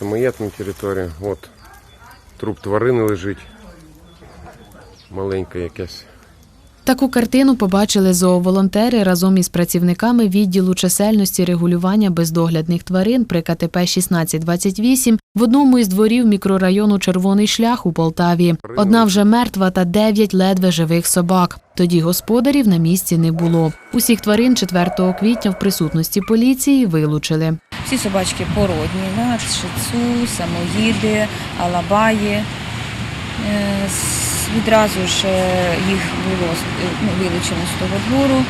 самоєтна територія. От труп тварини лежить. Маленька якась. Таку картину побачили зооволонтери разом із працівниками відділу чисельності регулювання бездоглядних тварин при КТП 1628 в одному із дворів мікрорайону Червоний шлях у Полтаві. Одна вже мертва та дев'ять ледве живих собак. Тоді господарів на місці не було. Усіх тварин 4 квітня в присутності поліції вилучили. Всі собачки породні, да? шицу, самоїди, алабаї. Е, Відразу ж е, їх було е, ну, вилучено з того двору,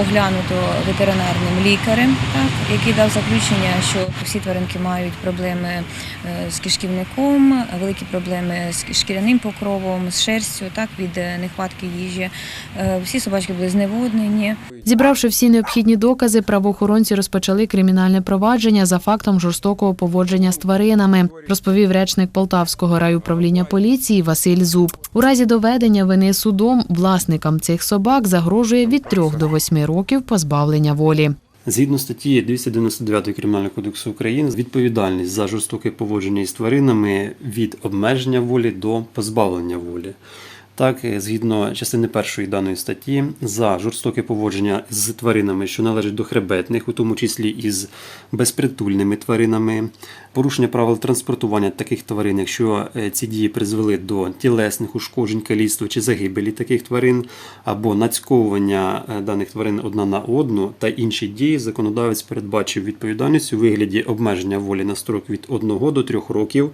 оглянуто ветеринарним лікарем, так, який дав заключення, що всі тваринки мають проблеми е, з кишківником, великі проблеми з шкіряним покровом, з шерстю, так, від е, нехватки їжі. Е, Всі собачки були зневоднені. Зібравши всі необхідні докази, правоохоронці розпочали кримінальне провадження за фактом жорстокого поводження з тваринами, розповів речник Полтавського райуправління поліції Василь Зуб. У разі доведення вини судом власникам цих собак загрожує від 3 до 8 років позбавлення волі. Згідно статті 299 Кримінального кодексу України, відповідальність за жорстоке поводження із тваринами від обмеження волі до позбавлення волі. Так, е, згідно частини першої даної статті, за жорстоке поводження з тваринами, що належать до хребетних, у тому числі із безпритульними тваринами, порушення правил транспортування таких тварин, якщо е, ці дії призвели до тілесних ушкоджень, каліцтва чи загибелі таких тварин, або нацьковування е, даних тварин одна на одну та інші дії, законодавець передбачив відповідальність у вигляді обмеження волі на строк від 1 до 3 років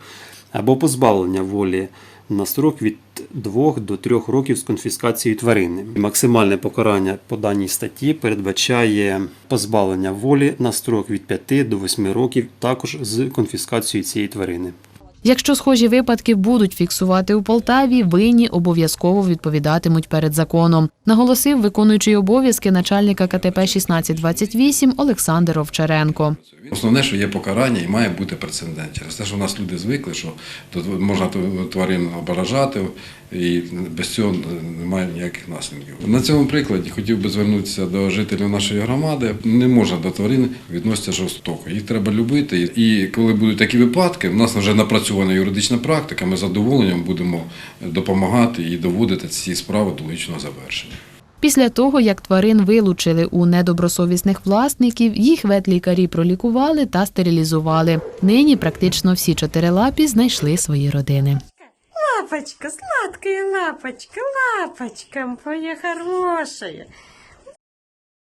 або позбавлення волі на строк від 2 до 3 років з конфіскацією тварини. Максимальне покарання по даній статті передбачає позбавлення волі на строк від 5 до 8 років, також з конфіскацією цієї тварини. Якщо схожі випадки будуть фіксувати у Полтаві, винні обов'язково відповідатимуть перед законом, наголосив виконуючий обов'язки начальника КТП 1628 Олександр Овчаренко. Основне, що є покарання і має бути прецедент. Через те, що в нас люди звикли, що тут можна тварин ображати, і без цього немає ніяких наслідків. На цьому прикладі хотів би звернутися до жителів нашої громади. Не можна до тварин відноситися жорстоко. Їх треба любити. І коли будуть такі випадки, в нас вже напрацьована юридична практика. Ми з задоволенням будемо допомагати і доводити ці справи до логічного завершення. Після того, як тварин вилучили у недобросовісних власників, їх ветлікарі пролікували та стерилізували. Нині практично всі чотирилапі знайшли свої родини. Лапочка, сладкая лапочка, лапочка моя хорошая.